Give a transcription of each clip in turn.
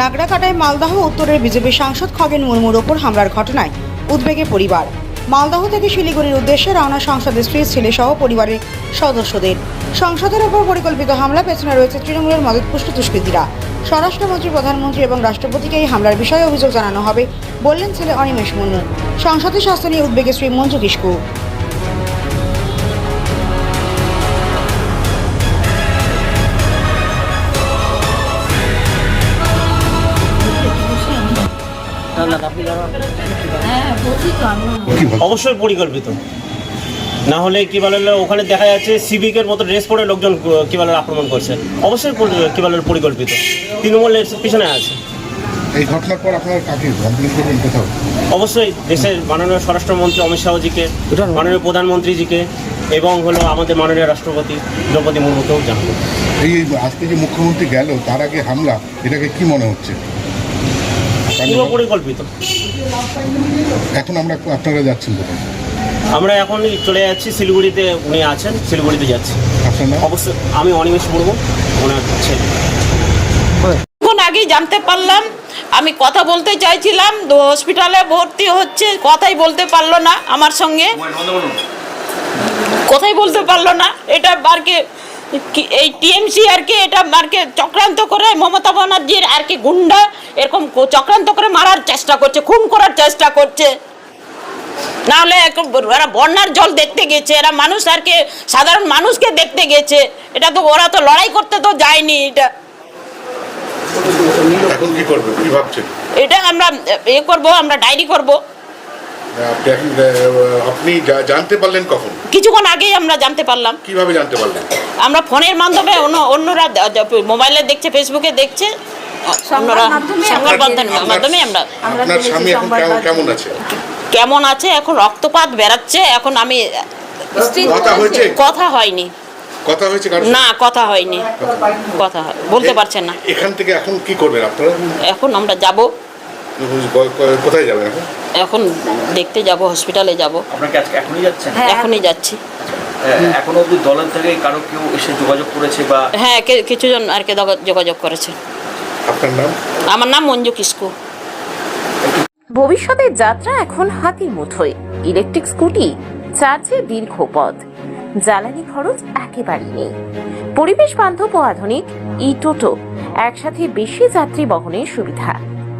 নাগরাকাটায় মালদহ উত্তরের বিজেপি সাংসদ খগেন মুর্মুর ওপর হামলার ঘটনায় উদ্বেগে পরিবার। মালদহ থেকে শিলিগুড়ির উদ্দেশ্যে রওনা সংসদের স্ত্রী ছেলে সহ পরিবারের সদস্যদের। সংসদের ওপর পরিকল্পিত হামলা, পেছনে রয়েছে তৃণমূলের মদতপুষ্ট দুষ্কৃতীরা। স্বরাষ্ট্রমন্ত্রী, প্রধানমন্ত্রী এবং রাষ্ট্রপতিকে এই হামলার বিষয়ে অভিযোগ জানানো হবে, বললেন ছেলে অনিমেষ মুর্মু। সংসদে স্বাস্থ্য নিয়ে উদ্বেগে শ্রী মঞ্জু কিস্কু অবশ্যই পরিকল্পিত। না হলে কি বলে ওখানে দেখা যাচ্ছে সিভিকের মতো ড্রেস পরে লোকজন কি বলে আক্রমণ করছে। অবশ্যই কি বলে পরিকল্পিত। তৃণমূলের পিছনে আছে। এই ঘটনার পর আপনারা কাকে কমপ্লেন করবেন কোথাও অবশ্যই দেশের মাননীয় স্বরাষ্ট্রমন্ত্রী অমিত শাহজিকে মাননীয় প্রধানমন্ত্রীজিকে এবং হলো আমাদের মাননীয় রাষ্ট্রপতি দ্রৌপদী মুর্মুকেও জানাব। এই আজকে যে মুখ্যমন্ত্রী গেল তার আগে হামলা এটাকে কি মনে হচ্ছে? পুরো পরিকল্পিত। এখন আমরা আপনারা যাচ্ছেন কোথায়? আমরা এখন চলে যাচ্ছি শিলিগুড়িতে উনি আছেন শিলিগুড়িতে যাচ্ছি। অবশ্যই আমি অনিমেষ মুর্মু ওনার ছেলে। কিছুক্ষণ আগেই জানতে পারলাম আমি কথা বলতে চাইছিলাম তো হসপিটালে ভর্তি হচ্ছে কথাই বলতে পারল না আমার সঙ্গে। কথাই বলতে পারল না এটা বারকে এই টিএমসি আর কি এটা মারকে চক্রান্ত করে মমতা ব্যানার্জির আর কি গুন্ডা এরকম চক্রান্ত করে মারার চেষ্টা করছে খুন করার চেষ্টা করছে। নাহলে এরা বন্যার জল দেখতে গেছে এরা মানুষ আর কি সাধারণ মানুষকে দেখতে গেছে। এটা তো ওরা তো লড়াই করতে তো যায়নি এটা। কি কি এটা আমরা এ করব আমরা ডায়েরি করব। আপনি জানতে পারলেন কখন? কিছুক্ষণ আগেই আমরা জানতে পারলাম। কীভাবে জানতে পারলেন? আমরা ফোনের মাধ্যমে অন্য অন্যরা মোবাইলে দেখছে ফেসবুকে দেখছে অন্যরা সংবাদ মাধ্যমের মাধ্যমে আমরা আপনার স্বামী এখন কেমন- কেমন আছে? কেমন আছে? এখন রক্তপাত বেরাচ্ছে এখন আমি কথা হয়েছে? কথা হয়নি। কথা হয়েছে না কথা হয়নি। কথা বলতে পারছেন না। এখান থেকে এখন কি করবেন আপনারা? এখন আমরা যাব। কোথায় যাবেন এখন? এখন দেখতে যাব হসপিটালে যাব। আপনার কি আজকে এখনই যাচ্ছেন? এখনই যাচ্ছি। এখনও অব্দি দলের থেকে কারও কেউ এসে যোগাযোগ করেছে বা হ্যাঁ কে- কিছুজন আর কি যোগাযোগ করেছে। আপনার নাম? আমার নাম মঞ্জু কিস্কু। ভবিষ্যতের যাত্রা এখন হাতির মুঠোয়। ইলেকট্রিক স্কুটি চার্জে দীর্ঘ পথ। জ্বালানি খরচ একেবারেই নেই। পরিবেশ বান্ধব ও আধুনিক ই টোটো একসাথে বেশি যাত্রী বহনের সুবিধা।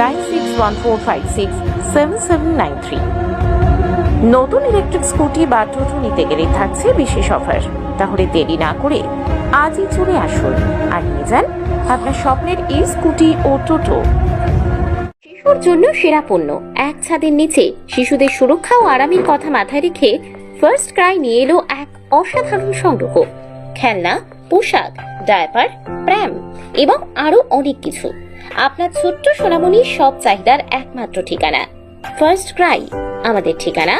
nine six one four five six seven seven nine three. নতুন ইলেকট্রিক স্কুটি বা টোটো নিতে গেলে থাকছে বিশেষ অফার তাহলে দেরি না করে আজই চলে আসুন। আর নিয়ে যান আপনার স্বপ্নের এই স্কুটি ও টোটো। শিশুর জন্য সেরা পণ্য। এক ছাদের নিচে শিশুদের সুরক্ষা ও আরামের কথা মাথায় রেখে ফার্স্ট ক্রাই নিয়ে এলো এক অসাধারণ সংগ্রহ। খেলনা, পোশাক ডায়াপার প্র্যাম এবং আরও অনেক কিছু। আপনার ছোট্ট সোনামণির সব চাহিদার একমাত্র ঠিকানা। ফার্স্ট ক্রাই আমাদের ঠিকানা।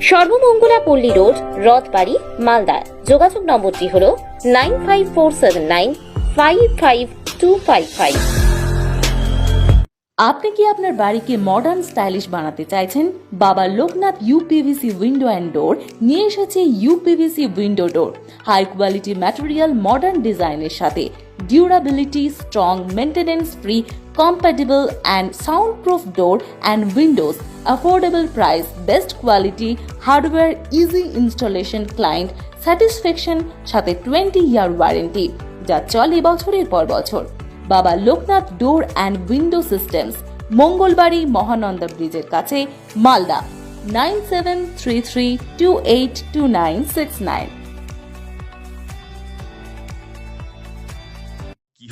সর্বমঙ্গলা পল্লী রোড, রথবাড়ি, মালদা। যোগাযোগ নম্বরটি হল nine five four seven nine five five two five five. আপনি কি আপনার বাড়িকে মডার্ন স্টাইলিশ বানাতে চাইছেন? Baba Loknath UPVC window and door নিয়ে এসেছে UPVC window door high quality material modern ডিজাইনের সাথে। Strong maintenance free compatible and sound proof door and windows affordable price best quality hardware easy installation client satisfaction সাথে twenty year warranty যা চলে বছরের পর বছর। Baba Loknath door and window systems Mangalbari Mahananda ব্রিজের কাছে, Malda nine seven three three two eight two nine six nine